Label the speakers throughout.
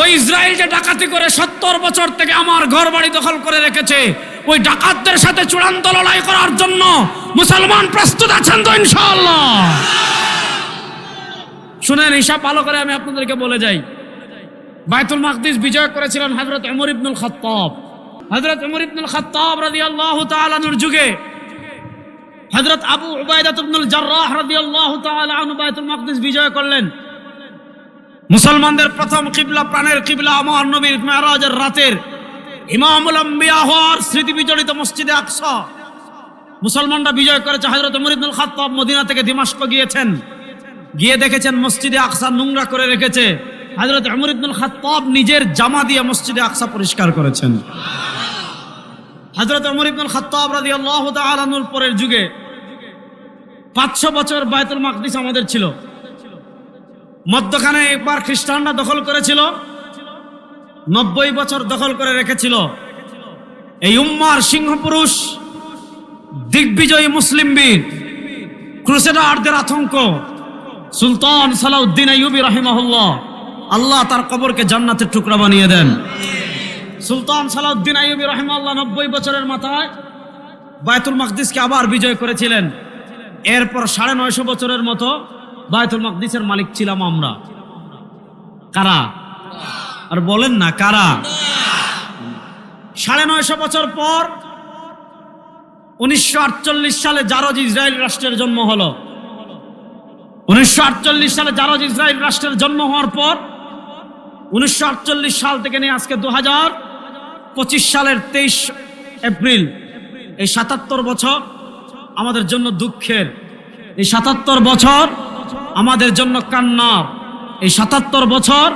Speaker 1: ওই ইসরায়েল যে ডাকাতি করে সত্তর বছর থেকে আমার ঘর বাড়ি দখল করে রেখেছে, ওই ডাকাতদের সাথে চূড়ান্ত লড়াই করার জন্য মুসলমান প্রস্তুত আছেন তো ইনশাআল্লাহ। শুনেন হিসাব ভালো করে আমি আপনাদেরকে বলে যাই। বায়তুল মাকদিস বিজয় করেছিলেন হযরত উমর ইবনুল খাত্তাব। হযরত উমর ইবনুল খাত্তাব রাদিয়াল্লাহু তাআলা আনহুর যুগে হযরত আবু উবাইদাত ইবনুল জাররাহ রাদিয়াল্লাহু তাআলা আনহু বায়তুল মাকদিস বিজয় করলেন। মুসলমানদের প্রথম কিবলা, প্রাণের কিবলা আমার নবীর মেরাজের রাতের ইমামুল হওয়ার স্মৃতি বিজড়িত মসজিদে আকসা। মুসলমানরা বিজয় করেছে হযরত উমর ইবনুল খাত্তাব মদিনা থেকে দিমাশক গিয়েছেন। গিয়ে দেখেছেন মসজিদে আকসা নোংরা করে রেখেছে। হযরত উমর ইবনুল খাত্তাব নিজের জামা দিয়ে মসজিদে আকসা পরিষ্কার করেছেন। হযরত উমর ইবনুল খাত্তাব রাদিয়াল্লাহু তাআলা আনহুর পরের যুগে 500 বছর বায়তুল মাকদিস আমাদের ছিল। মধ্যখানে একবার খ্রিস্টানরা দখল করেছিল, নব্বই বছর দখল করে রেখেছিল। এই উম্মার সিংহপুরুষ, দিগ্বিজয়ী মুসলিম বীর ক্রুসেডারদের আতঙ্ক। সুলতান সালাউদ্দিন আইয়ুবি রাহিমাহুল্লাহ, আল্লাহ তার কবরকে জান্নাতের টুকরা বানিয়ে দেন। সুলতান সালাউদ্দিন আইয়ুবি রাহিমাল্লাহ নব্বই বছরের মাথায় বায়তুল মাকদিসকে আবার বিজয় করেছিলেন। এরপর সাড়ে নয়শো বছরের মতো বায়তুল মাকদিসের মালিক ছিলাম আমরা। কারা? আর বলেন না, কারা? সাড়ে নয়শো বছর পর উনিশশো আটচল্লিশ সালে জারজ ইসরায়েল রাষ্ট্রের জন্ম হলো। উনিশশো সালে জারজ ইসরায়েল রাষ্ট্রের জন্ম হওয়ার পর উনিশশো আটচল্লিশ সাল থেকে নিয়ে আজকে দু পঁচিশ সালের তেইশ এপ্রিল, এই সাতাত্তর বছর আমাদের জন্য দুঃখের। এই সাতাত্তর বছর আমাদের জন্য কান্নার এই সাতাত্তর বছর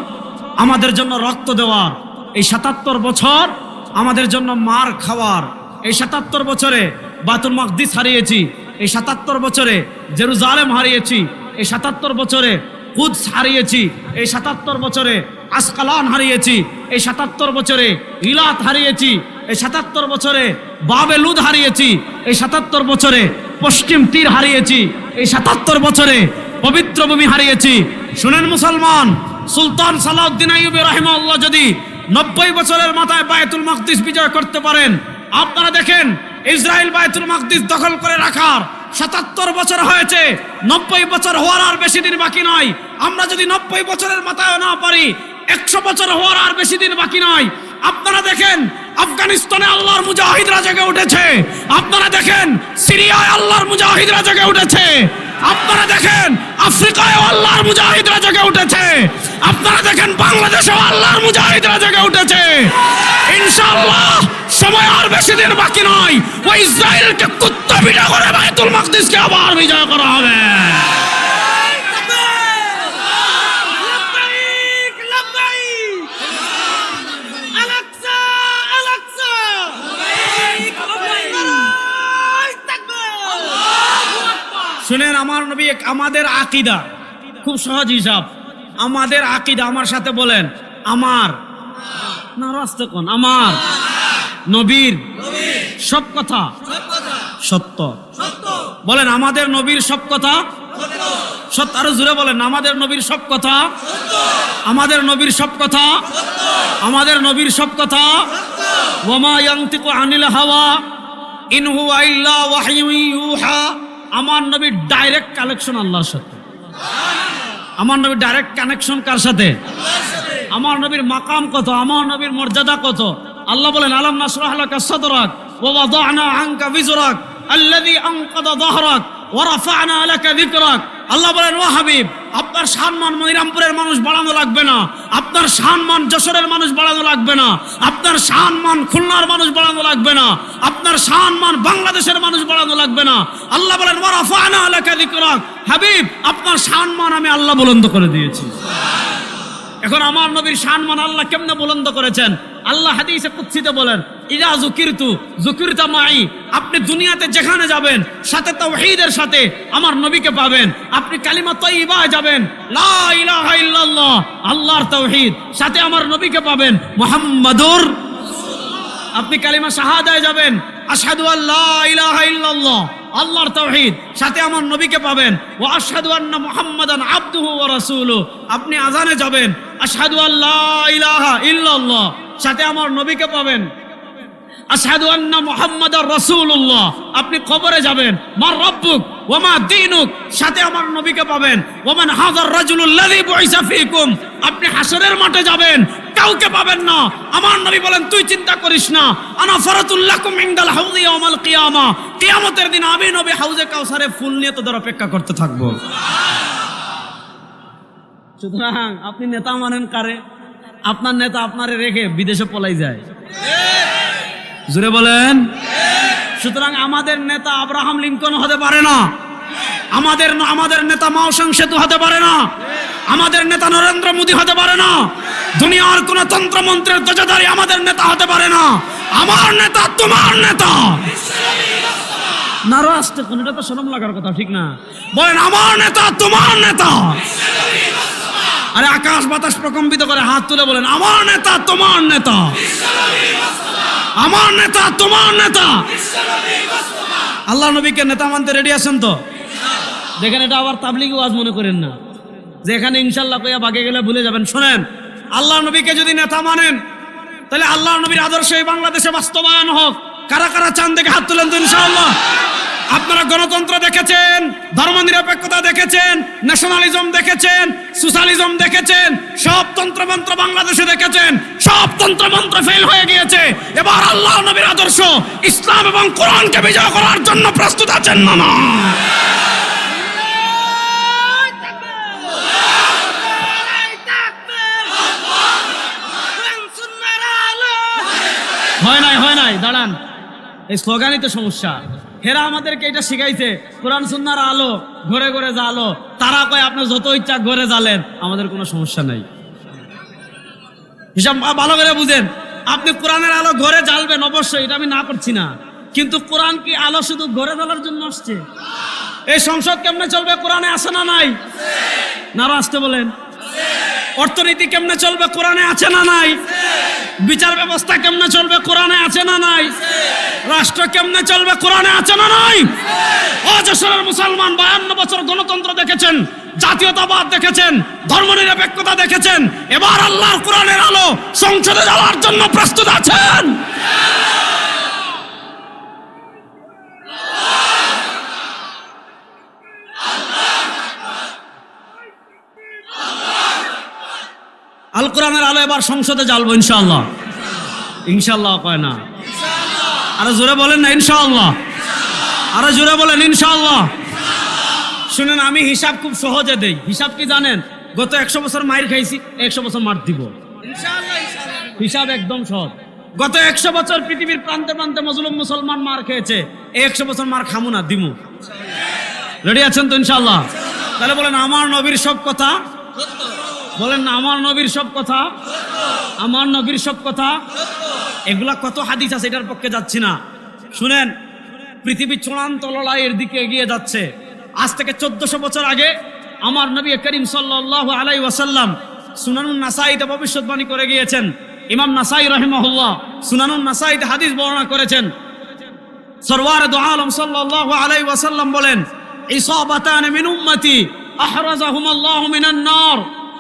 Speaker 1: আমাদের জন্য রক্ত দেওয়ার এই সাতাত্তর বছর আমাদের জন্য মার খাওয়ার এই সাতাত্তর বছরে বাতুল মকদিস হারিয়েছি এই সাতাত্তর বছরে জেরুজালেম হারিয়েছি এই সাতাত্তর বছরে কুদস হারিয়েছি এই সাতাত্তর বছরে আসকালান হারিয়েছি এই সাতাত্তর বছরে ইলাত হারিয়েছি এই সাতাত্তর বছরে বাবেলুদ হারিয়েছি এই সাতাত্তর বছরে পশ্চিম তীর হারিয়েছি এই সাতাত্তর বছরে পবিত্র ভূমি হারিয়েছি। শুনেন মুসলমান, সুলতান সালাউদ্দিন আইয়ুবী রাহিমাল্লাহ যদি নব্বই বছরের মাথায় বায়তুল মকদিস বিজয় করতে পারেন, আপনারা দেখেন ইসরায়েল বায়তুল মকদিস দখল করে রাখার সাতাত্তর বছর হয়েছে, নব্বই বছর হওয়ার আর বেশি দিন বাকি নয়। আমরা যদি নব্বই বছরের মাথায় না পারি, একশো বছর হওয়ার আর বেশি দিন বাকি নয়। আপনারা দেখেন, আফগানিস্তানে আল্লাহর মুজাহিদরা জেগে উঠেছে। আপনারা দেখেন, সিরিয়ায় আল্লাহর মুজাহিদরা জেগে উঠেছে। আপনারা দেখেন আফ্রিকায় আল্লাহর মুজাহিদরা জেগে উঠেছে। আপনারা দেখেন বাংলাদেশে আল্লাহর মুজাহিদরা জেগে উঠেছে। ইনশাআল্লাহ, সময় আর বেশি দিন বাকি নয়। ওই ইসরায়েলকে কুত্তা পিটা করে বায়তুল মাকদিসকে আবার বিজয় করা হবে। শুনেন আমার নবী আমাদের আকিদা। খুব সহজ হিসাব। আমাদের আকিদা আমার সাথে বলেন, আমার। না কোন? আমার। নবীর। সব কথা। সত্য। বলেন, আমাদের নবীর সব কথা। সত্য। আরও জুড়ে বলেন, আমাদের নবীর সব কথা। আমাদের নবীর সব কথা। আমাদের নবীর সব কথা। ওমা ইয়ান্তিকু আনিল হাওয়া। ইনহু হুয়া ইল্লা ওয়াহয়ু ইউহা। আমার নবীর ডাইরেক্ট কালেকশন আল্লাহর সাথে। আমার নবীর ডাইরেক্ট কানেকশন কার সাথে? আমার নবীর মাকাম কত? আমার নবীর মর্যাদা কত? আল্লাহ বলেন, আলম নাসরাহ আল্লাহ বলেন, ও হাবিব আপনার সম্মান মনিরামপুরের মানুষ বাড়ানো লাগবে না। আপনার সম্মান যশোরের মানুষ বাড়ানো লাগবে না। আপনার সম্মান খুলনার মানুষ বাড়ানো লাগবে না। আপনার সম্মান বাংলাদেশের মানুষ বাড়ানো লাগবে না। আল্লাহ বলেন, ওয়া রাফা'না লাকা যিকরাক। হাবিব, আপনার সম্মান আমি আল্লাহ বলন্দ করে দিয়েছি। এখন আমার নবীর সম্মান আল্লাহ কেমনে বুলন্দ করেছেন? আল্লাহ হাদিসে কুৎসিতে বলেন ইরা জুকিরতু জুকিরতা মাই, আপনি দুনিয়াতে যেখানে যাবেন, সাথে তাওহীদের সাথে আমার নবীকে পাবেন। আপনি কালিমা তয়্যিবায় যাবেন, লা ইলাহা ইল্লাল্লাহ, আল্লাহর তাওহীদ। সাথে আমার নবীকে পাবেন মুহাম্মাদুর আপনি কালিমা শাহাদায় যাবেন, আশহাদু আল্লাহ ইলাহা ইল্লাল্লাহ, আল্লাহর তাওহীদ। সাথে আমার নবীকে পাবেন ও আশহাদু আন্না মুহাম্মাদান আবদুহু ওয়া রাসূলুহু। আপনি আজানে যাবেন আশহাদু আল্লাহ ইলাহা ইল্লাল্লাহ। সাথে আমার নবীকে পাবেন। আপনি কবরে যাবেন। দীনুক। সাথে আমার নবীকে পাবেন। ওমান ফীকুম। আপনি হাসরের মাঠে যাবেন। কাউকে পাবেন না। আমার নবী বলেন, তুই চিন্তা করিস না। আনা ফারাতুল্লাকুম ইনদাল হাউযি ইয়াউমাল কিয়ামা। কিয়ামতের দিন আমি নবী হাউজে কাউসারে ফুল নিয়ে তোদের অপেক্ষা করতে থাকব। সুতরাং আপনি নেতা মানেন কারে? আপনার নেতা আপনারে রেখে বিদেশে পলাই যায়। জুড়ে বলেন। সুতরাং আমাদের নেতা আব্রাহাম লিঙ্কন হতে পারে না। আমাদের আমাদের নেতা মাওসাং সেতু হতে পারে না। আমাদের নেতা নরেন্দ্র মোদী হতে পারে না। দুনিয়ার কোন তন্ত্রমন্ত্রের ধ্বজাধারী আমাদের নেতা হতে পারে না। আমার নেতা, তোমার নেতা। নারো আসতে কোন তো শরম লাগার কথা ঠিক না। বলেন, আমার নেতা, তোমার নেতা। আরে আকাশ বাতাস প্রকম্পিত করে হাত তুলে বলেন, আমার নেতা, তোমার নেতা। আমার নেতা, তোমার নেতা। আল্লাহ নবীকে নেতা মানতে রেডি আছেন তো? দেখেন এটা আবার তাবলিগ ওয়াজ মনে করেন না। যে এখানে ইনশাল্লাহ কইয়া বাগে গেলে ভুলে যাবেন। শোনেন আল্লাহ নবীকে যদি নেতা মানেন, তাহলে আল্লাহ নবীর আদর্শ এই বাংলাদেশে বাস্তবায়ন হোক। কারা কারা চান দেখে হাত তুলেন তো ইনশাআল্লাহ? আপনারা গণতন্ত্র দেখেছেন, ধর্মনিরপেক্ষতা দেখেছেন ন্যাশনালিজম দেখেছেন সোশ্যালিজম দেখেছেন, সব তন্ত্রমন্ত্র বাংলাদেশে দেখেছেন, সব তন্ত্রমন্ত্র ফেল হয়ে গিয়েছে। এবার আল্লাহ নবীর আদর্শ, ইসলাম এবং কোরআনকে বিজয় করার জন্য প্রস্তুত আছেন না না? হয় নাই হয় নাই, দাঁড়ান। এই স্লোগানই তো সমস্যা। হেরা আমাদেরকে এটা শিখাইছে, কোরআন সুন্নার আলো, ঘরে ঘরে জালো তারা কয়, আপনি যত ইচ্ছা ঘরে জ্বালেন, আমাদের কোনো সমস্যা নাই। হিসাব ভালো করে বুঝেন। আপনি কোরআনের আলো ঘরে জ্বালবেন, অবশ্যই, এটা আমি না করছি না। কিন্তু কোরআন কি আলো শুধু ঘরে জ্বালার জন্য আসছে? এই সংসদ কেমনে চলবে, কোরআনে আসে না নাই? নারা আসতে বলেন। অর্থনীতি কেমনে চলবে কোরআনে আছে না নাই? বিচার ব্যবস্থা কেমনে চলবে কোরআনে আছে না নাই? রাষ্ট্র কেমনে চলবে কোরআনে আছে না নাই? অজস্রের মুসলমান, বায়ান্ন বছর গণতন্ত্র দেখেছেন, জাতীয়তাবাদ দেখেছেন, ধর্মনিরপেক্ষতা দেখেছেন, এবার আল্লাহর কোরআনের আলো সংসদে যাওয়ার জন্য প্রস্তুত আছেন। আল কোরআনের আলো এবার সংসদে জ্বালবো ইনশাআল্লাহ। ইনশাল্লাহ কয় না? আরে জোরে বলেন না ইনশাআল্লাহ। আরে জোরে বলেন ইনশাআল্লাহ। শুনেন আমি হিসাব খুব সহজে দেই। হিসাব কি জানেন? গত একশো বছর মাইর খাইছি একশো বছর মার দিব। হিসাব একদম সহজ। গত একশো বছর পৃথিবীর প্রান্তে প্রান্তে মজলুম মুসলমান মার খেয়েছে একশো বছর মার খামু না দিমু। রেডি আছেন তো ইনশাল্লাহ তাহলে বলেন আমার নবীর সব কথা? বলেন না, আমার নবীর সব কথা? আমার নবীর সব কথা? এগুলা কত হাদিস আছে এটার পক্ষে যাচ্ছি না। শুনেন, পৃথিবী চূড়ান্ত লড়াইয়ের দিকে এগিয়ে যাচ্ছে। আজ থেকে চোদ্দশো বছর আগে আমার নবী করিম সাল্লাহ আলাই ওয়াসাল্লাম সুনানুন নাসাইতে ভবিষ্যৎবাণী করে গিয়েছেন। ইমাম নাসাই রহিমহুল্লাহ সুনানুন নাসাইতে হাদিস বর্ণনা করেছেন। সরওয়ার দো আলম সাল্লাল্লাহু আলাইহি ওয়াসাল্লাম বলেন, ইসাবাতান মিন উম্মতি আহরাজাহুম আল্লাহু মিনান নার।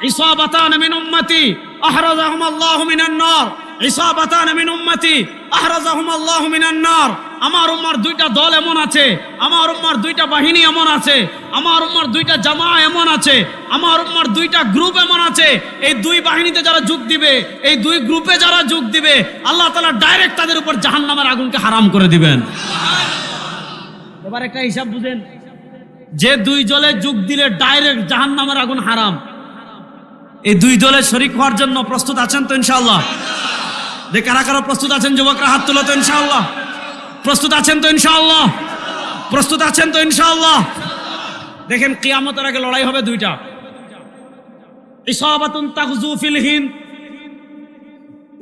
Speaker 1: ইসাবাতান মিন উম্মতি আহরাজাহুম আল্লাহু মিনান নার। ইসাবাতান মিন উম্মতি আহরাজাহুম আল্লাহু মিনান নার। আমার উম্মার দুইটা দল এমন আছে, আমার উম্মার দুইটা বাহিনী এমন আছে, আমার উম্মার দুইটা জামা এমন আছে, আমার উম্মার দুইটা গ্রুপ এমন আছে। এই দুই বাহিনীতে যারা যোগ দিবে, এই দুই গ্রুপে যারা যোগ দিবে, আল্লাহ তাআলা ডাইরেক্ট তাদের উপর জাহান্নামের আগুনকে হারাম করে দিবেন। এবার একটা হিসাব বুঝেন, যে দুই দলে যোগ দিলে ডাইরেক্ট জাহান নামের আগুন হারাম। এই দুই দলে শরিক হওয়ার জন্য প্রস্তুত আছেন তো ইনশাআল্লাহ? যে কারা কারা প্রস্তুত আছেন, যুবকরা হাত তুলো তো ইনশাআল্লাহ। প্রস্তুত আছেন তো ইনশাআল্লাহ? প্রস্তুত আছেন তো ইনশাআল্লাহ? দেখেন কিয়ামতের আগে লড়াই হবে দুইটা। ইসাবাতুন তাগজু ফিল হিন্দ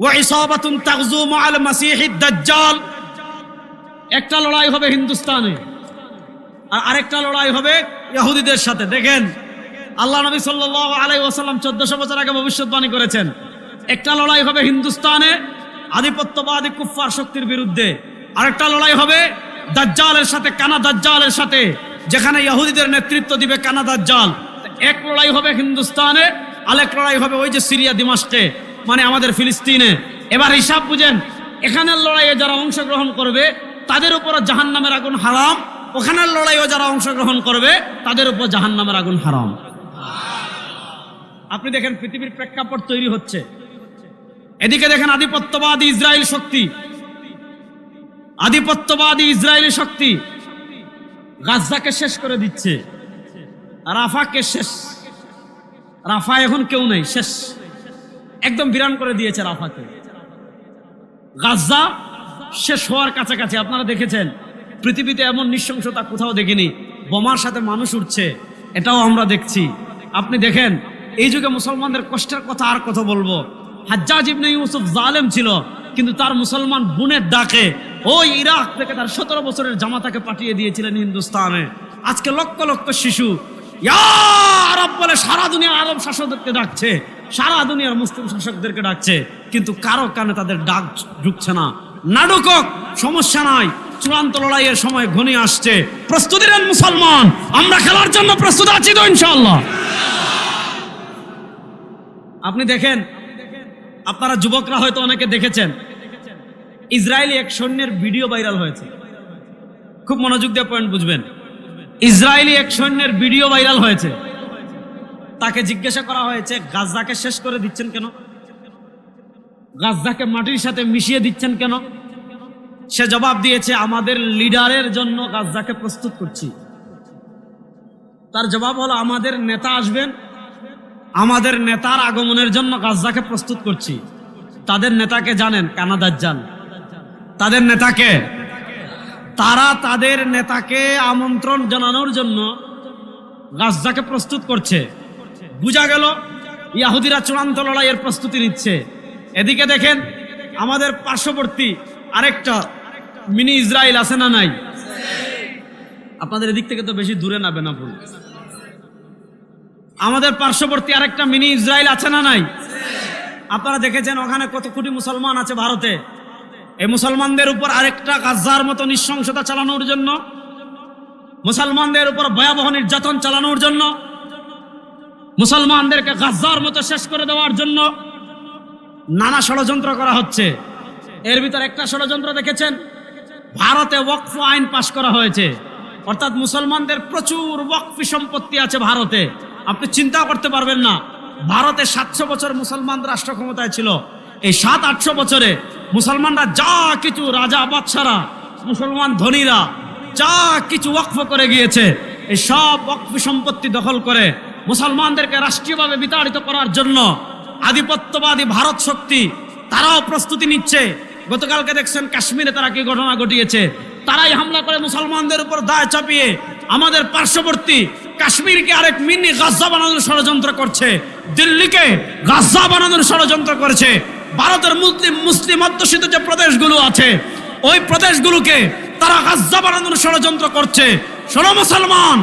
Speaker 1: ওয়া ইসাবাতুন তাগজু মাআল মাসিহিদ দাজ্জাল। একটা লড়াই হবে হিন্দুস্তানে আর আরেকটা লড়াই হবে ইহুদিদের সাথে। দেখেন আল্লাহ নবী সাল্লাল্লাহু আলাইহি ওয়াসাল্লাম 1400 বছর আগে ভবিষ্যৎবাণী করেছেন, একটা লড়াই হবে হিন্দুস্তানে আধিপত্যবাদী কুফফার শক্তির বিরুদ্ধে, আরেকটা লড়াই হবে দাজ্জালের সাথে, কানা দাজ্জালের সাথে, যেখানে ইহুদিদের নেতৃত্ব দিবে কানা দাজ্জাল। এক লড়াই হবে হিন্দুস্তানে আলেক লড়াই হবে ওই যে সিরিয়া দিমাস্কে মানে আমাদের ফিলিস্তিনে। এবার হিসাব বুঝেন, এখানের লড়াইয়ে যারা অংশগ্রহণ করবে, তাদের উপর জাহান নামের আগুন হারাম, ওখানের লড়াইও যারা অংশগ্রহণ করবে, তাদের উপর জাহান নামের আগুন হারাম। আপনি দেখেন পৃথিবীর প্রেক্ষাপট তৈরি হচ্ছে। এদিকে দেখেন আধিপত্যবাদী ইসরায়েল শক্তি। আধিপত্যবাদী ইসরায়েলি শক্তি গাজাকে শেষ করে দিচ্ছে। রাফাকে শেষ। রাফা এখন কেউ নেই, শেষ। একদম বিরান করে দিয়েছে রাফাকে। গাজা শেষ হওয়ার কাছাকাছি, আপনারা দেখেছেন, পৃথিবীতে এমন নৃশংসতা কোথাও দেখিনি। বোমার সাথে মানুষ উঠছে এটাও আমরা দেখছি। আপনি দেখেন এই যুগে মুসলমানদের কষ্টের কথা আর কথা বলব। হাজ্জাজ ইবনে ইউসুফ জালেম ছিল, কিন্তু তার মুসলমান বোনের ডাকে ওই ইরাক থেকে তার সতেরো বছরের জামাতাকে পাঠিয়ে দিয়েছিলেন হিন্দুস্তানে। আজকে লক্ষ লক্ষ শিশু আরব বলে সারা দুনিয়ার আরব শাসকদেরকে ডাকছে, সারা দুনিয়ার মুসলিম শাসকদেরকে ডাকছে, কিন্তু কারও কানে তাদের ডাক ঢুকছে না। নাটকক সমস্যা নাই, চূড়ান্ত লড়াইয়ের সময় ঘনিয়ে আসছে। প্রস্তুতি নেন মুসলমান, আমরা খেলার জন্য প্রস্তুত আছি তো ইনশাল্লাহ আপনি দেখেন, আপনারা যুবকরা হয়তো অনেকে দেখেছেন, ইসরায়েলি এক সৈন্যের ভিডিও ভাইরাল হয়েছে। খুব মনোযোগ দিয়ে পয়েন্ট বুঝবেন। ইসরায়েলি এক সৈন্যের ভিডিও ভাইরাল হয়েছে। তাকে জিজ্ঞাসা করা হয়েছে গাজাকে শেষ করে দিচ্ছেন কেন? গাজাকে মাটির সাথে মিশিয়ে দিচ্ছেন কেন? সে জবাব দিয়েছে, আমাদের লিডারের জন্য গাজাকে প্রস্তুত করছি। তার জবাব হলো, আমাদের নেতা আসবেন আমাদের নেতার আগমনের জন্য গাজাকে প্রস্তুত করছি। তাদের নেতাকে জানেন? কানাদার যান তাদের নেতাকে তারা তাদের নেতাকে আমন্ত্রণ জানানোর জন্য গাজাকে প্রস্তুত করছে। বুঝা গেল, ইয়াহুদিরা চূড়ান্ত লড়াইয়ের প্রস্তুতি নিচ্ছে। এদিকে দেখেন, আমাদের পার্শ্ববর্তী আরেকটা মিনি ইসরায়েল আছে না নাই? আপনাদের এদিক থেকে তো বেশি দূরে না বেনাপুর আমাদের পার্শ্ববর্তী আরেকটা মিনি ইসরায়েল আছে না নাই? আপনারা দেখেছেন ওখানে কত কোটি মুসলমান আছে ভারতে। এই মুসলমানদের উপর আরেকটা গাজার মতো নৃশংসতা চালানোর জন্য, মুসলমানদের উপর ভয়াবহ নির্যাতন চালানোর জন্য, মুসলমানদেরকে গাজার মতো শেষ করে দেওয়ার জন্য নানা ষড়যন্ত্র করা হচ্ছে। এর ভিতর একটা ষড়যন্ত্র দেখেছেন? ভারতে ওয়াকফ আইন পাশ করা হয়েছে। অর্থাৎ মুসলমানদের প্রচুর ওয়াকফি সম্পত্তি আছে ভারতে। আপনি চিন্তা করতে পারবেন না। ভারতে সাতশো বছর মুসলমান রাষ্ট্র ক্ষমতায় ছিল। এই সাত, আটশো বছরে মুসলমানরা যা কিছু রাজা, বাদশারা, মুসলমান ধনীরা যা কিছু ওয়াকফ করে গিয়েছে, এই সব ওয়াকফি সম্পত্তি দখল করে মুসলমানদেরকে রাষ্ট্রীয়ভাবে বিতাড়িত করার জন্য আধিপত্যবাদী ভারত শক্তি তারাও প্রস্তুতি নিচ্ছে। গতকালকে দেখছেন কাশ্মীরে তারা কি ঘটনা ঘটিয়েছে? তারাই হামলা করে মুসলমানদের উপর দায় চাপিয়ে আমাদের পার্শ্ববর্তী কাশ্মীরকে আরেক মিনি গাজা বানানোর ষড়যন্ত্র করছে, দিল্লিকে গাজা বানানোর ষড়যন্ত্র করেছে, ভারতের মুসলিম মুসলিম অধ্যুষিত যে প্রদেশগুলো আছে, ওই প্রদেশগুলোকে তারা গাজা বানানোর ষড়যন্ত্র করছে। শোনো মুসলমান,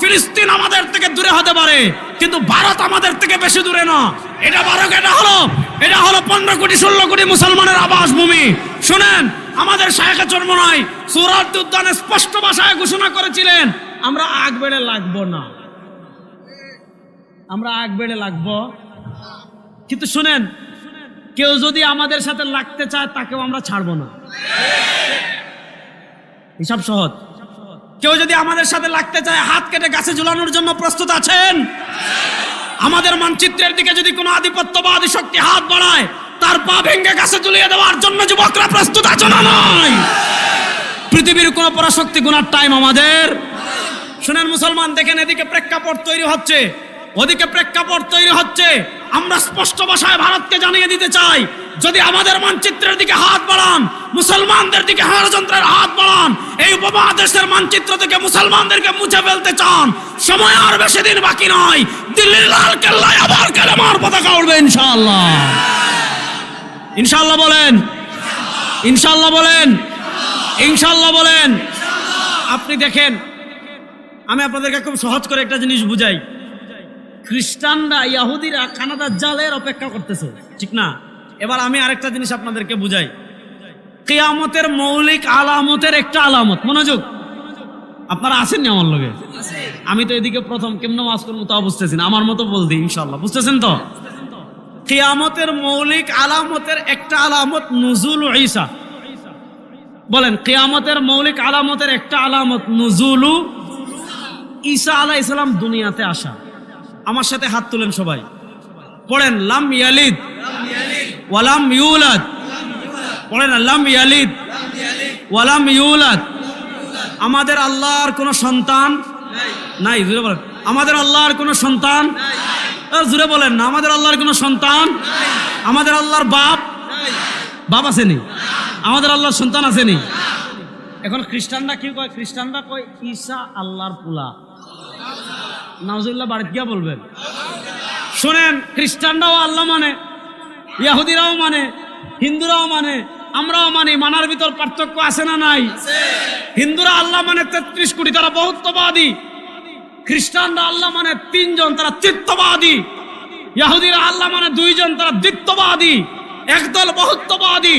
Speaker 1: ফিলিস্তিন আমাদের থেকে দূরে হতে পারে, কিন্তু ভারত আমাদের থেকে বেশি দূরে না। এটা ভারত, এটা হলো এটা হলো পনেরো কোটি, ষোলো কোটি মুসলমানের আবাস ভূমি শুনেন, আমাদের শায়খে জন্ম নয় সুরাত উদ্যানে স্পষ্ট ভাষায় ঘোষণা করেছিলেন আমরা আগ বেড়ে লাগবো না। আমরা আগ বেড়ে লাগবো। কিন্তু শুনেন, কেউ যদি আমাদের সাথে লাগতে চায়, তাকেও আমরা ছাড়বো না। হিসাব সহজ। কেউ যদি আমাদের সাথে লাগতে চায়, হাত কেটে গাছে ঝুলানোর জন্য প্রস্তুত আছেন? আমাদের মানচিত্রের দিকে যদি কোনো আধিপত্যবাদী শক্তি হাত বাড়ায়, তার পা ভেঙে গাছে ঝুলিয়ে দেওয়ার জন্য যুবকরা প্রস্তুত আছে না নয় পৃথিবীর কোন পরাশক্তি গুণার টাইম আমাদের শুনেন মুসলমান, দেখেন এদিকে প্রেক্ষাপট তৈরি হচ্ছে। ওদিকে প্রেক্ষাপট তৈরি হচ্ছে। আমরা স্পষ্ট ভাষায় ভারতকে জানিয়ে দিতে চাই, যদি আমাদের মানচিত্রের দিকে হাত বাড়ান, মুসলমানদের দিকে ষড়যন্ত্রের হাত বাড়ান, এই উপমহাদেশের মানচিত্র থেকে মুসলমানদেরকে মুছে ফেলতে চান, সময় আর বেশি দিন বাকি নয়। দিল্লির লাল কেল্লায় আবার কালেমার পতাকা উঠবে ইনশাআল্লাহ। ইনশাআল্লাহ বলেন। ইনশাআল্লাহ বলেন। ইনশাআল্লাহ বলেন। আপনি দেখেন আমি আপনাদেরকে খুব সহজ করে একটা জিনিস বুঝাই। খ্রিস্টানরা, ইয়াহুদিরা কানাডার জালের অপেক্ষা করতেছে, ঠিক না? এবার আমি আরেকটা জিনিস আপনাদেরকে বুঝাই। কেয়ামতের মৌলিক আলামতের একটা আলামত। মনোযোগ। আপনারা আসেননি আমার লগে? আমি তো এদিকে প্রথম কেমন ওয়াজ করব তা বুঝতেছি না। আমার মতো বলদি ইনশাল্লাহ বুঝতেছেন তো? কেয়ামতের মৌলিক আলামতের একটা আলামত নুজুল ঈসা। বলেন, কেয়ামতের মৌলিক আলামতের একটা আলামত নুজুলু ঈসা আলাহ ইসলাম দুনিয়াতে আসা। আমার সাথে হাত তুলেন সবাই। পড়েন, লাম ইয়ালিদ। ওয়ালাম ইউলাদ। পড়েন, লাম ইয়ালিদ। ওয়ালাম ইউলাদ। আমাদের আল্লাহর কোনো সন্তান নাই। জুড়ে বলেন। আমাদের আল্লাহর কোনো সন্তান জুড়ে বলেন না। আমাদের আল্লাহর কোনো সন্তান আমাদের আল্লাহর বাপ বাপ আসেনি। আমাদের আল্লাহর সন্তান আসেনি। এখন খ্রিস্টানরা কি কয়? খ্রিস্টানরা কয়, ঈসা আল্লাহর পুলা। নাউজুল্লাহ বাড়িতে গিয়া বলবেন। শোনেন, খ্রিস্টানরাও আল্লাহ মানে ইয়াহুদিরাও মানে হিন্দুরাও মানে আমরাও মানি, মানার ভিতর পার্থক্য আছে না নাই? হিন্দুরা আল্লাহ মানে তেত্রিশ কোটি, তারা বহুত্ববাদী। খ্রিস্টানরা আল্লাহ মানে তিনজন, তারা চিত্তবাদী। ইয়াহুদিরা আল্লাহ মানে দুইজন, তারা দ্বিত্ববাদী। একদল বহুত্ববাদী।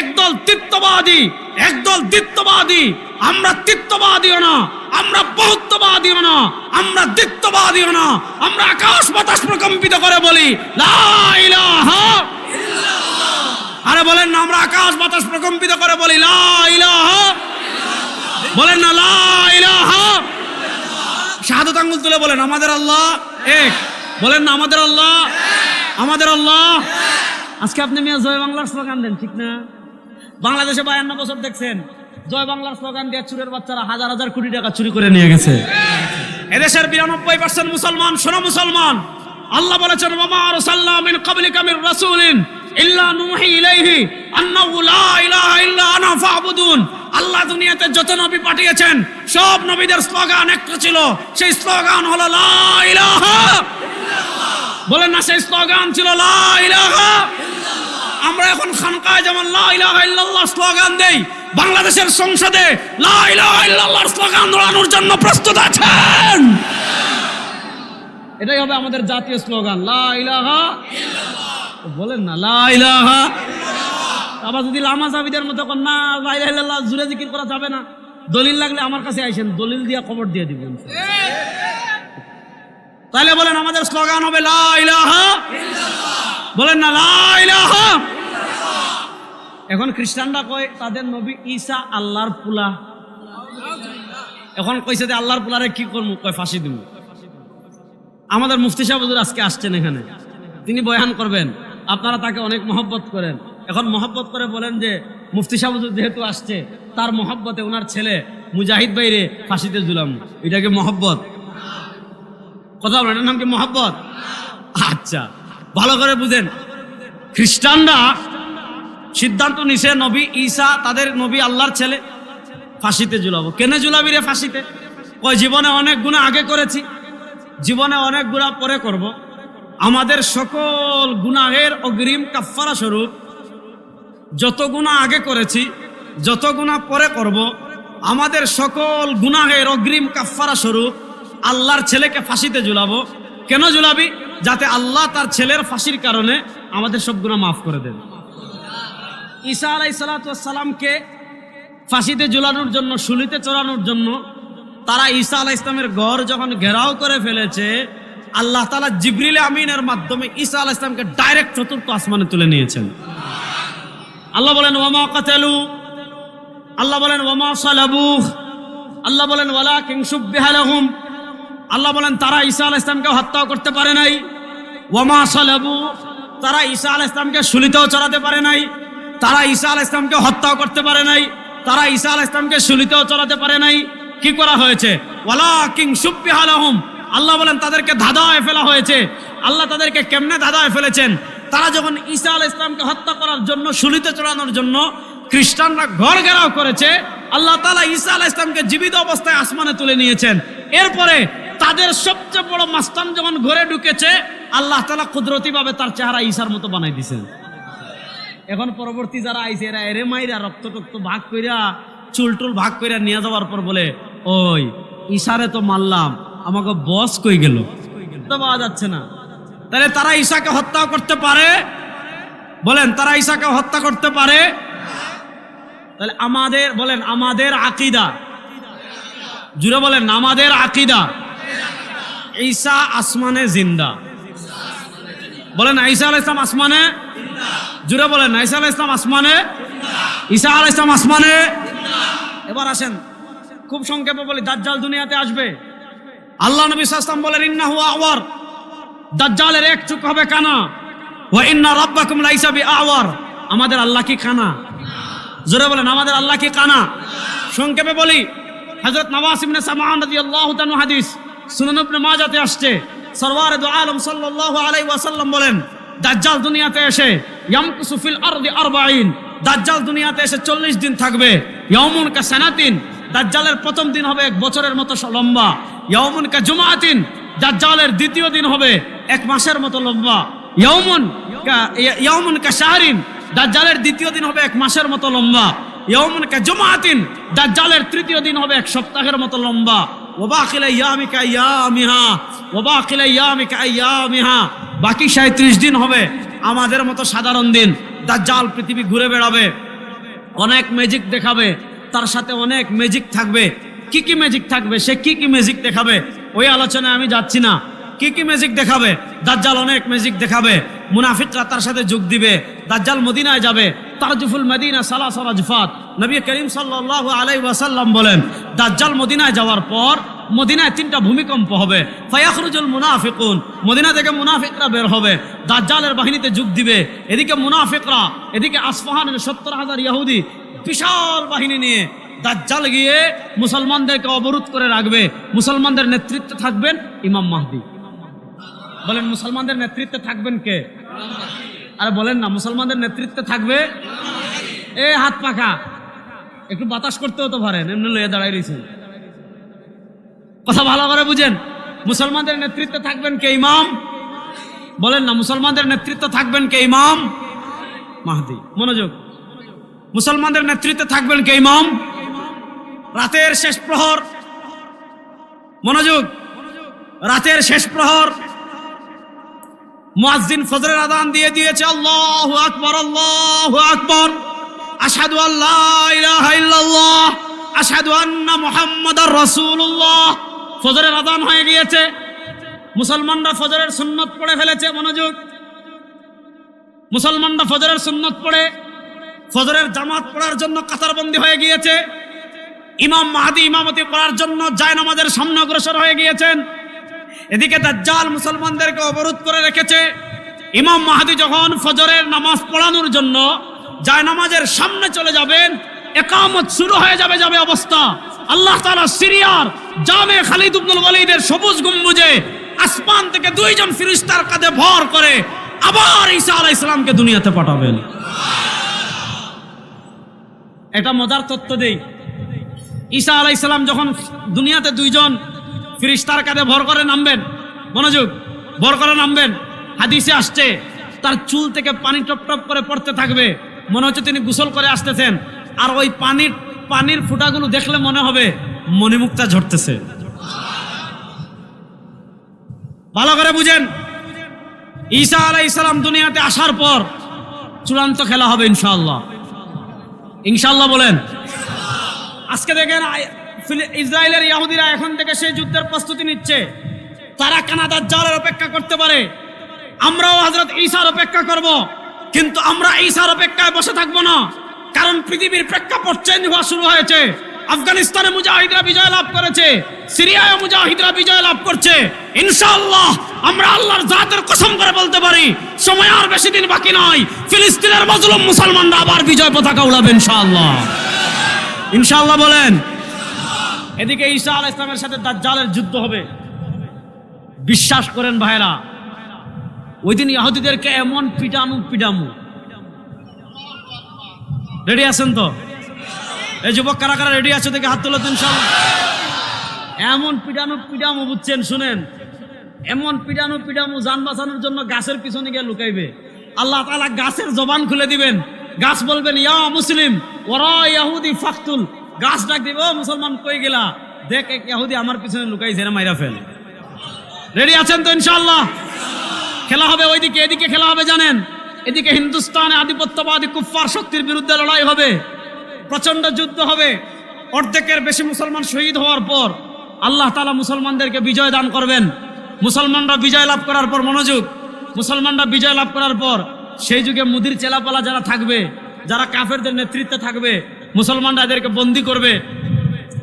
Speaker 1: একদল তিত্ববাদী একদল দ্বিত্ববাদী আমরা তিত্ববাদীও না, আমরা বহুত্ববাদীও না, আমরা দ্বিত্ববাদীও না। আমরা আকাশ বাতাস প্রকম্পিত করে বলি আরে বলেন না, আমরা আকাশ বাতাস প্রকম্পিত করে বলি বলেন না শাহাদত আঙ্গুল তুলে বলেন, আমাদের আল্লাহ এক। বলেন না, আমাদের আল্লাহ আমাদের আল্লাহ আজকে আপনি মিয়া জয় বাংলার স্লোগান দেন, ঠিক না? বাংলাদেশে বায়ান্ন বছর দেখছেন। জয় বাংলার স্লোগান দিয়ে চুরের বাচ্চারা হাজার হাজার কোটি টাকা চুরি করে নিয়ে গেছে। এদেশের বিরানব্বই পার্সেন্ট মুসলমান, শোনো মুসলমান। আল্লাহ বলেছেন মামা আরসাল্লাহ মিন ক্বাবলিকা মির রাসূলিন ইল্লা নুহি ইলাইহি আন্নাহু লা ইলাহা ইল্লা আনা ফাবুদুন। আল্লাহ দুনিয়াতে যত নবী পাঠিয়েছেন, সব নবীদের স্লোগান একটা ছিল। সেই স্লোগান হলো, লা ইলাহা বলেন না, সেই স্লোগান ছিল, লা ইলাহা আমরা এখন খানকায় যেমন স্লোগান দেই, বাংলাদেশের সংসদে লা ইলাহা স্লোগান দোড়ানোর জন্য প্রস্তুত আছেন। এটাই হবে আমাদের জাতীয় স্লোগান, লা ইলাহা বলেন না, লা ইলাহা আবার যদি লামা সাবিদের মতো না, লা ইলাহা ইল্লাল্লাহ, জুড়ে জিকির করা যাবে না। দলিল লাগলে আমার কাছে আইসেন, দলিল দিয়া খবর দিয়ে দিবেন তাহলে বলেন, আমাদের স্লোগান হবে লা ইলাহা বলেন না, লা ইলাহা এখন খ্রিস্টানরা কয়, তাদের নবী ঈসা আল্লাহর পুলা। এখন কইছে যে আল্লাহর পুলারে কি করব কয়, ফাঁসি দিব আমাদের মুফতি সাহেব হুজুর আজকে আসছেন এখানে। তিনি বয়ান করবেন, আপনারা তাকে অনেক মহব্বত করেন। এখন মহব্বত করে বলেন যে, মুফতি সাহেব হুজুর যেহেতু আসছে, তার মহব্বতে ওনার ছেলে মুজাহিদ বাইরে ফাঁসিতে জুলাম। এটাকে মহব্বত? কথা বলেন, এটার নাম কি মহব্বত? আচ্ছা ভালো করে বুঝেন। খ্রিস্টানরা সিদ্ধান্ত নিছে নবী ঈসা, তাদের নবী আল্লাহর ছেলে। ফাঁসিতে ঝুলাবো। কেনে ঝুলাবি রে ফাঁসিতে? ওই জীবনে অনেক গুণা আগে করেছি। জীবনে অনেক গুণা পরে করব। আমাদের সকল গুনাহের অগ্রিম কাফারা স্বরূপ, যত গুণা আগে করেছি, যত গুণা পরে করব। আমাদের সকল গুনাহের অগ্রিম কাফারা স্বরূপ আল্লাহর ছেলেকে ফাঁসিতে ঝুলাবো। কেন ঝুলাবি? যাতে আল্লাহ তার ছেলের ফাঁসির কারণে আমাদের সব গুণা মাফ করে দেন ঈসা আলাই সালাতামকে ফাঁসিতে ঝুলানোর জন্য শুলিতে চড়ানোর জন্য তারা ঈসা আলাহ ইসলামের ঘর যখন ঘেরাও করে ফেলেছে, আল্লাহ তালা জিবরিল আমিনের মাধ্যমে ঈসা আলাহ ইসলামকে ডাইরেক্ট চতুর্থ আসমানে তুলে নিয়েছেন। আল্লাহ বলেন ওয়ামা কাতালু? আল্লাহ বলেন ওয়ামা সালাবু? আল্লাহ বলেন ওয়ালা কিংসুবিহালাহুম আল্লাহ বলেন, তারা ঈসা আলাহ ইসলামকে হত্যা করতে পারে নাই। ওয়ামা সালাবু? তারা ঈসা আলাহ ইসলামকে শুলিতেও চড়াতে পারে নাই। তারা ঈসা আলাহ ইসলামকে হত্যাও করতে পারে নাই, তারা ঈসা আলাহ ইসলামকে শুলিতেও চড়াতে পারে নাই। কি করা হয়েছে? ওয়ালা কিং সুবিহালাহুম আল্লাহ বলেন, তাদেরকে ধাঁধায় ফেলা হয়েছে। আল্লাহ তাদেরকে কেমনে ধাঁধায় ফেলেছেন? তারা যখন ঈসা আলাহ ইসলামকে হত্যা করার জন্য শুলিতে চড়ানোর জন্য খ্রিস্টানরা ঘর ঘেরাও করেছে, আল্লাহ তালা ঈসা আলাহ ইসলামকে জীবিত অবস্থায় আসমানে তুলে নিয়েছেন। এরপরে তাদের সবচেয়ে বড় মাস্তান যখন ঘরে ঢুকেছে, আল্লাহ তালা কুদরতি ভাবে তার চেহারা ঈশার মতো বানাই দিছেন এখন পরবর্তী যারা আইছে, এরা এরে মাইরা রক্ত টক্ত ভাগ কইরা, চুল টুল ভাগ কইরা নিয়ে যাওয়ার পর বলে, ওই ঈশারে তো মারলাম, আমাকে বস কই গেল? পাওয়া যাচ্ছে না। তাহলে তারা ঈশাকে হত্যা করতে পারে? বলেন, তারা ঈশাকে হত্যা করতে পারে? তাহলে আমাদের, বলেন, আমাদের আকিদা। জুড়ে বলেন, আমাদের আকিদা, ঈসা আসমানে জিন্দা। বলেন ঈশা আল ইসলাম আসমানে জুড়ে বলেন ঈসা আল ইসলাম আসমানে? ঈসা আল ইসলাম আসমানে? এবার আসেন, খুব সংক্ষেপে বলি, দাজ্জাল দুনিয়াতে আসবে। আল্লাহ নবী সাল্লাম বলেন, ইন্না হুয়া আওয়ার। দাজ্জালের এক চোখ হবে কানা। ওয়া ইন্না রাব্বাকুম লাইসা বিআওয়ার। আমাদের আল্লাহ কি কানা? জোরে বলেন, আমাদের আল্লাহ কি কানা? সংক্ষেপে বলি, হযরত নওয়াজ ইবনে সামাআন রাদিয়াল্লাহু তাআলা হাদিস, সুনান ইবনে মাজাতে আসছে। সরওয়ার দু আলম সাল্লাল্লাহু আলাইহি ওয়াসাল্লাম বলেন দাজ্জাল দুনিয়াতে এসে ইয়ামকুসু ফিল আরদি 40 দাজ্জাল দুনিয়াতে এসে 40 দিন থাকবে। ইয়াউমুন কা সানাতিন, দাজ্জালের প্রথম দিন হবে এক বছরের মতো লম্বা। ইয়াউমুন কা জুমাতিন দাজ্জালের দ্বিতীয় দিন হবে এক মাসের মতো লম্বা। ইয়াউমুন কা কা শাহরিন, দাজ্জালের দ্বিতীয় দিন হবে এক মাসের মতো লম্বা। ইয়াউমুন কা জুমাতিন দাজ্জালের তৃতীয় দিন হবে এক সপ্তাহের মতো লম্বা। ওবাকিল ইয়ামিকা ইয়ামিহা, ওবাকিল ইয়ামিকা ইয়ামিহা। বাকি 37 দিন হবে, আমাদের মতো সাধারণ দিন। দাজ্জাল পৃথিবী ঘুরে বেড়াবে, অনেক ম্যাজিক দেখাবে, তার সাথে অনেক ম্যাজিক থাকবে। কি কি ম্যাজিক থাকবে, সে কি কি ম্যাজিক দেখাবে, ওই আলোচনায় আমি যাচ্ছি না। কি কি ম্যাজিক দেখাবে, দাজ্জাল অনেক ম্যাজিক দেখাবে। মুনাফিকরা তার সাথে যোগ দিবে, দাজ্জাল মদিনায় যাবে তারজুফুল মদিনা সালা সালা জুফাত নবী করিম সাল্লাল্লাহু আলাইহি ওয়াসাল্লাম বলেন, দাজ্জাল মদিনায় যাওয়ার পর মদিনায় তিনটা ভূমিকম্প হবে। ফায়াখরুজুল মুনাফিকুন, মদিনা থেকে মুনাফিকরা বের হবে। দাজ্জালের বাহিনীতে যোগ দিবে। এদিকে মুনাফিকরা, এদিকে আসফাহানের সত্তর হাজার ইহুদি বিশাল বাহিনী নিয়ে দাজ্জাল গিয়ে মুসলমানদেরকে অবরোধ করে রাখবে। মুসলমানদের নেতৃত্বে থাকবেন ইমাম মাহদি। বলেন, মুসলমানদের নেতৃত্বে থাকবেন কে? আরে বলেন না, মুসলমানদের নেতৃত্বে থাকবে? এ, হাত পাখা। একটু বাতাস করতেও তো পারেন এমনি লয়ে দাঁড়াই রয়েছেন কথা ভালো করে বুঝেন। মুসলমানদের নেতৃত্বে থাকবেন কে ইমাম? বলেন না, মুসলমানদের নেতৃত্বে থাকবেন কে ইমাম? মাহদি, মনোযোগ। মুসলমানদের নেতৃত্বে থাকবেন কে ইমাম? রাতের শেষ প্রহর। মনোযোগ। রাতের শেষ প্রহর। মুয়াজ্জিন ফজরের আদান দিয়ে দিয়েছে, আল্লাহু আকবার আল্লাহু আকবার। আশহাদু আল্লাহ আশহাদু আন্না মুহাম্মাদার রাসূলুল্লাহ। ফজরের আদান হয়ে গিয়েছে। মুসলমানরা ফজরের সুন্নত পড়ে ফেলেছে, মনোযোগ। মুসলমানরা ফজরের সুন্নত পড়ে, ফজরের জামাত পড়ার জন্য কাতারবন্দি হয়ে গিয়েছে। ইমাম মাহাদি ইমামতি করার জন্য জায়নামাজের সামনে অগ্রসর হয়ে গিয়েছেন। এদিকে দাজ্জাল মুসলমানদেরকে অবরোধ করে রেখেছে। ইমাম মাহাদি যখন ফজরের নামাজ পড়ানোর জন্য যায় নামাজের সামনে চলে যাবেন, একামত শুরু হয়ে যাবে যাবে অবস্থা। আল্লাহ তাআলা সিরিয়ার জামে খালিদ ইবনুল ওয়ালিদের সবুজ গম্বুজে আসমান থেকে দুইজন ফিরিস্তার কাঁধে ভর করে আবার ঈসা আলাইহিস সালামকে দুনিয়াতে পাঠাবেন। এটা মজার তথ্য দেই। ঈসা আলাইসাল্লাম যখন দুনিয়াতে দুইজন ফিরিস্তার কাঁধে ভর করে নামবেন। মনোযোগ, ভর করে নামবেন। হাদিসে আসছে, তার চুল থেকে পানি টপ টপ করে পড়তে থাকবে। মনে হচ্ছে তিনি গোসল করে আসতেছেন। আর ওই পানির পানির ফুটাগুলো দেখলে মনে হবে মণিমুক্তা ঝরতেছে। ভালো করে বুঝেন। ঈসা আলাই ইসলাম দুনিয়াতে আসার পর চূড়ান্ত খেলা হবে ইনশাআল্লাহ। ইনশাল্লাহ বলেন। আজকে দেখেন ইসরায়েলের ইহুদিরা এখন থেকে সেই যুদ্ধের প্রস্তুতি নিচ্ছে। তারা কানাদার জালের অপেক্ষা করতে পারে। আমরাও হজরত ঈসার অপেক্ষা করব। কিন্তু আমরা ঈসার অপেক্ষায় বসে থাকব না। কারণ পৃথিবীর প্রেক্ষাপট চেঞ্জ হওয়া শুরু হয়েছে। আফগানিস্তানে মুজাহিদরা বিজয় লাভ করেছে। সিরিয়ায় মুজাহিদরা বিজয় লাভ করছে। ইনশাআল্লাহ আমরা আল্লাহর জাতের কসম করে বলতে পারি, সময় আর বেশি দিন বাকি নয় ফিলিস্তিনের মজলুম মুসলমানরা আবার বিজয় পতাকা উড়াবে ইনশাআল্লাহ। ইনশাআল্লাহ বলেন এদিকে ঈশা আল ইসলামের সাথে দাজ্জালের যুদ্ধ হবে। বিশ্বাস করেন ভাইরা ওই দিন ইহুদিদেরকে এমন পিটামু পিটামু। রেডি আছেন তো? এই যুবক কারা কারা রেডি আছে দেখে হাত তোলো ইনশাআল্লাহ। এমন পিটানো, পিটামু, বুঝছেন, শুনেন? এমন পিটানো, পিটামু, যান বাঁচানোর জন্য গাছের পিছনে গিয়ে লুকাইবে। আল্লাহ তাআলা গাছের জবান খুলে দিবেন। গাছ বলবেন, ইয়া মুসলিম, ওরা ইয়াহুদি ফাকতুল। গাছ ডাক দিব "ও মুসলমান কই গেলা? দেখ, এক ইয়াহুদি আমার পিছনে লুকাই ঝেড়ে মাইরা ফেল। রেডি আছেন তো, ইনশাআল্লাহ? খেলা হবে ওইদিকে, এদিকে খেলা হবে, জানেন? এদিকে হিন্দুস্তানে আধিপত্যবাদী কুফফার শক্তির বিরুদ্ধে লড়াই হবে। প্রচণ্ড যুদ্ধ হবে। অর্ধেকের বেশি মুসলমান শহীদ হওয়ার পর আল্লাহ তালা মুসলমানদেরকে বিজয় দান করবেন। মুসলমানরা বিজয় লাভ করার পর মনোযোগ। মুসলমানরা বিজয় লাভ করার পর সেই যুগে মুদির চেলাপালা যারা থাকবে, যারা কাফেরদের নেতৃত্বে থাকবে মুসলমানরা এদেরকে বন্দি করবে।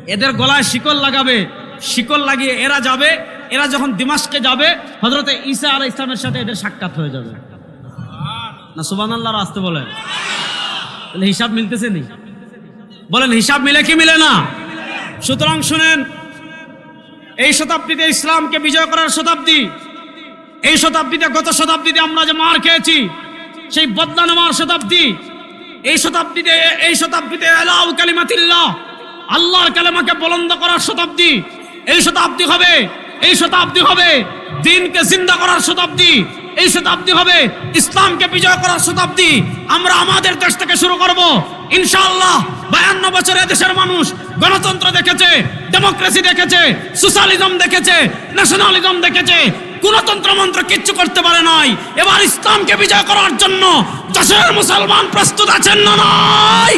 Speaker 1: এদের গলায় শিকল লাগাবে। শিকল লাগিয়ে এরা যাবে। এরা যখন দিমাসকে যাবে হজরতে ঈসা আলাহ ইসলামের সাথে এদের সাক্ষাৎ হয়ে যাবে। না সুবান আল্লাহর আসতে বলেন। তাহলে হিসাব মিলতেছে নি? বলেন, হিসাব মিলে কি মিলে না? সুতরাং শুনেন, এই শতাব্দীতে ইসলামকে বিজয় করার শতাব্দী, এই শতাব্দীতে গত শতাব্দীতে আমরা যে মার খেয়েছি, সেই বদলা নেওয়ার শতাব্দী এই শতাব্দীতে এই শতাব্দীতে এলাউ কালিমাতিল্লাহ, আল্লাহর কালেমাকে বলন্দ করার শতাব্দী। এই শতাব্দী হবে, এই শতাব্দী হবে দিনকে জিন্দা করার শতাব্দী। এই শতাব্দী হবে ইসলামকে বিজয় করার শতাব্দী। আমরা আমাদের দেশ থেকে শুরু করব। ইনশাআল্লাহ বায়ান্ন বছরে দেশের মানুষ গণতন্ত্র দেখেছে, ডেমোক্রেসি দেখেছে, সোশ্যালিজম দেখেছে, ন্যাশনালিজম দেখেছে গণতন্ত্র মন্ত্র কিচ্ছু করতে পারে নাই। এবার ইসলামকে বিজয় করার জন্য দেশের মুসলমান প্রস্তুত আছেন না নাই?